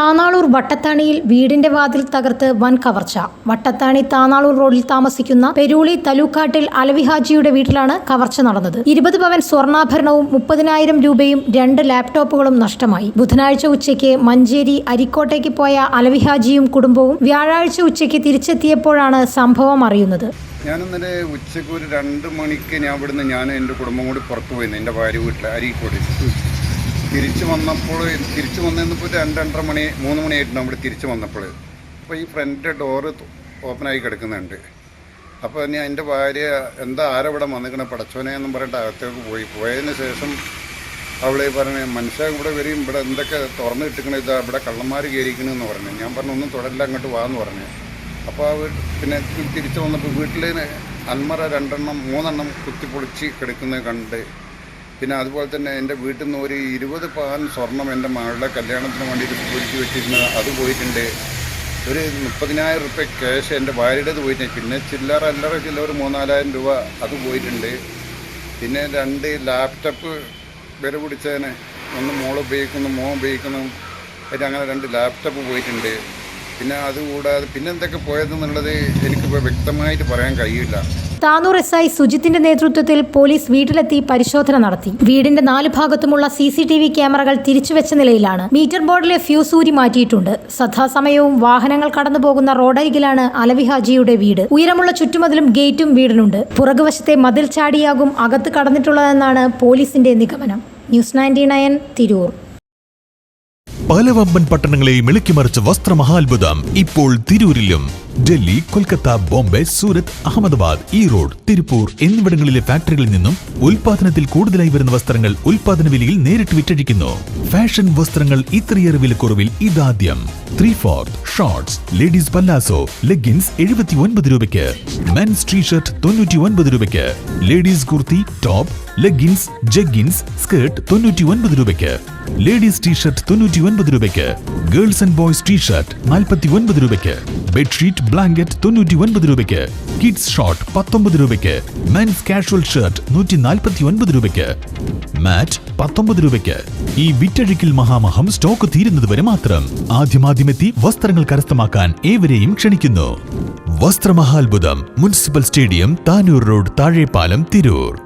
താനാളൂർ വട്ടത്താണിയിൽ വീടിന്റെ വാതിൽ തകർത്ത് വൻ കവർച്ച. വട്ടത്താണി താനാളൂർ റോഡിൽ താമസിക്കുന്ന പെരൂളി തലൂക്കാട്ടിൽ അലവി ഹാജിയുടെ വീട്ടിലാണ് കവർച്ച നടന്നത്. ഇരുപത് പവൻ സ്വർണാഭരണവും മുപ്പതിനായിരം രൂപയും രണ്ട് ലാപ്ടോപ്പുകളും നഷ്ടമായി. ബുധനാഴ്ച ഉച്ചയ്ക്ക് മഞ്ചേരി അരിക്കോട്ടേക്ക് പോയ അലവി ഹാജിയും കുടുംബവും വ്യാഴാഴ്ച ഉച്ചയ്ക്ക് തിരിച്ചെത്തിയപ്പോഴാണ് സംഭവം അറിയുന്നത്. ഞാൻ ഇന്നലെ ഉച്ചയ്ക്ക് ഒരു രണ്ട് മണിക്ക് ഞാൻ ഇവിടുന്ന് ഞാൻ എന്റെ കുടുംബം കൂടി പുറത്തു പോയിരുന്നു. എന്റെ ഭാര്യ വീട്ടിൽ അരീക്കോട് തിരിച്ചു വന്നപ്പോൾ തിരിച്ചു വന്നപ്പോൾ രണ്ടര മണി മൂന്ന് മണിയായിട്ടുണ്ട് അവിടെ തിരിച്ചു വന്നപ്പോൾ. അപ്പോൾ ഈ ഫ്രണ്ട് ഡോറ് ഓപ്പണായി കിടക്കുന്നുണ്ട്. അപ്പോൾ ഞാൻ എന്റെ ഭാര്യ എന്താ ആരവിടെ വന്നിക്കണ? പടച്ചോനെ എന്നും പറഞ്ഞിട്ട് അകത്തേക്ക് പോയി. പോയതിന് ശേഷം അവളെ പറഞ്ഞു മനുഷ്യ ഇവിടെ വരും. ഇവിടെ എന്തൊക്കെ തുറന്നു കിട്ടിക്കണ ഇതാ ഇവിടെ കള്ളന്മാർ കയറിക്കണമെന്ന് പറഞ്ഞു. ഞാൻ പറഞ്ഞു ഒന്നും തുടരില്ല അങ്ങോട്ട് വാന്ന് പറഞ്ഞു. അപ്പോൾ ആ പിന്നെ തിരിച്ചു വന്നപ്പോൾ വീട്ടിൽ അൽമറ രണ്ടെണ്ണം മൂന്നെണ്ണം കുത്തിപ്പൊളിച്ച് കിടക്കുന്നത് കണ്ട് പിന്നെ അതുപോലെ തന്നെ എന്റെ വീട്ടിൽ നിന്ന് ഒരു ഇരുപത് പവൻ സ്വർണം എന്റെ മകളുടെ കല്യാണത്തിന് വേണ്ടിയിട്ട് പൊരിച്ച് വെച്ചിരുന്നത് അത് പോയിട്ടുണ്ട്. ഒരു മുപ്പതിനായിരം റുപ്യ ക്യാഷ് എന്റെ ഭാര്യയുടേത് പോയിട്ടുണ്ട്. പിന്നെ ചില്ലറ അല്ലറ ചില്ലറ ഒരു മൂന്നാലായിരം രൂപ അത് പോയിട്ടുണ്ട്. പിന്നെ രണ്ട് ലാപ്ടോപ്പ് വില പിടിച്ചതിന് ഒന്ന് മോൾ ഉപയോഗിക്കുന്നു മോൻ ഉപയോഗിക്കുന്നു. അതിന് അങ്ങനെ രണ്ട് ലാപ്ടോപ്പ് പോയിട്ടുണ്ട്. പിന്നെ അതുകൂടാതെ പിന്നെ എന്തൊക്കെ പോയതെന്നുള്ളത് എനിക്കിപ്പോൾ വ്യക്തമായിട്ട് പറയാൻ കഴിയില്ല. താനൂർ എസ് ഐ സുജിത്തിന്റെ നേതൃത്വത്തിൽ പോലീസ് വീട്ടിലെത്തി പരിശോധന നടത്തി. വീടിന്റെ നാല് ഭാഗത്തുമുള്ള സി സി ടി വി ക്യാമറകൾ തിരിച്ചുവെച്ച നിലയിലാണ് മീറ്റർ ബോർഡിലെ ഫ്യൂസ് ഊരി മാറ്റിയിട്ടുണ്ട്. സദാസമയവും വാഹനങ്ങൾ കടന്നുപോകുന്ന റോഡരികിലാണ് അലവി ഹാജിയുടെ വീട്. ഉയരമുള്ള ചുറ്റുമതിലും ഗേറ്റും വീടിനുണ്ട്. പുറകുവശത്തെ മതിൽ ചാടിയാകും അകത്ത് കടന്നിട്ടുള്ളതെന്നാണ് പോലീസിന്റെ നിഗമനം. News ninety nine Tirur. പല വമ്പൻ പട്ടണങ്ങളെയും ഇളക്കിമറിച്ച വസ്ത്രമഹാത്ഭുതം ഇപ്പോൾ തിരൂരിലും. ഡൽഹി കൊൽക്കത്ത ബോംബെ സൂരത് അഹമ്മദാബാദ് ഈറോഡ് തിരുപ്പൂർ എന്നിവിടങ്ങളിലെ ഫാക്ടറികളിൽ നിന്നും ഉൽപാദനത്തിൽ കൂടുതലായി വരുന്ന വസ്ത്രങ്ങൾ ഉൽപാദന വിലയിൽ നേരിട്ട് വിറ്റഴിക്കുന്നു. ഫാഷൻ വസ്ത്രങ്ങൾ ഇത്രയേറെ വിലക്കുറവിൽ ഇതാദ്യം. Three fourth shorts ladies palazzo leggings എഴുപത്തി ഒൻപത് രൂപയ്ക്ക്. മെൻസ് ടീഷർട്ട് തൊണ്ണൂറ്റി ഒൻപത് രൂപയ്ക്ക്. Ladies kurti top leggings jeggings skirt തൊണ്ണൂറ്റി ഒൻപത് രൂപയ്ക്ക്. ലേഡീസ് ടീഷർട്ട് തൊണ്ണൂറ്റി ഒൻപത് രൂപയ്ക്ക്. ഗേൾസ് ആൻഡ് ബോയ്സ് ടീഷർട്ട് നാൽപ്പത്തി ഒൻപത് രൂപയ്ക്ക്. ബെഡ്ഷീറ്റ് ബ്ലാങ്കറ്റ് തൊണ്ണൂറ്റി ഒൻപത് രൂപയ്ക്ക്. കിഡ്സ് ഷോർട്ട് പത്തൊമ്പത് രൂപയ്ക്ക്. മെൻസ് കാഷ്വൽ ഷർട്ട് നൂറ്റി നാൽപ്പത്തി ഒൻപത് രൂപയ്ക്ക്. മാറ്റ് പത്തൊമ്പത് രൂപയ്ക്ക്. ഈ വിറ്റഴിക്കൽ മഹാമഹം സ്റ്റോക്ക് തീരുന്നത് വരെ മാത്രം. ആദ്യമാദ്യമെത്തി വസ്ത്രങ്ങൾ കരസ്ഥമാക്കാൻ ഏവരെയും ക്ഷണിക്കുന്നു. വസ്ത്രമഹാത്ഭുതം municipal stadium Tanur road Thazhepalam Tirur.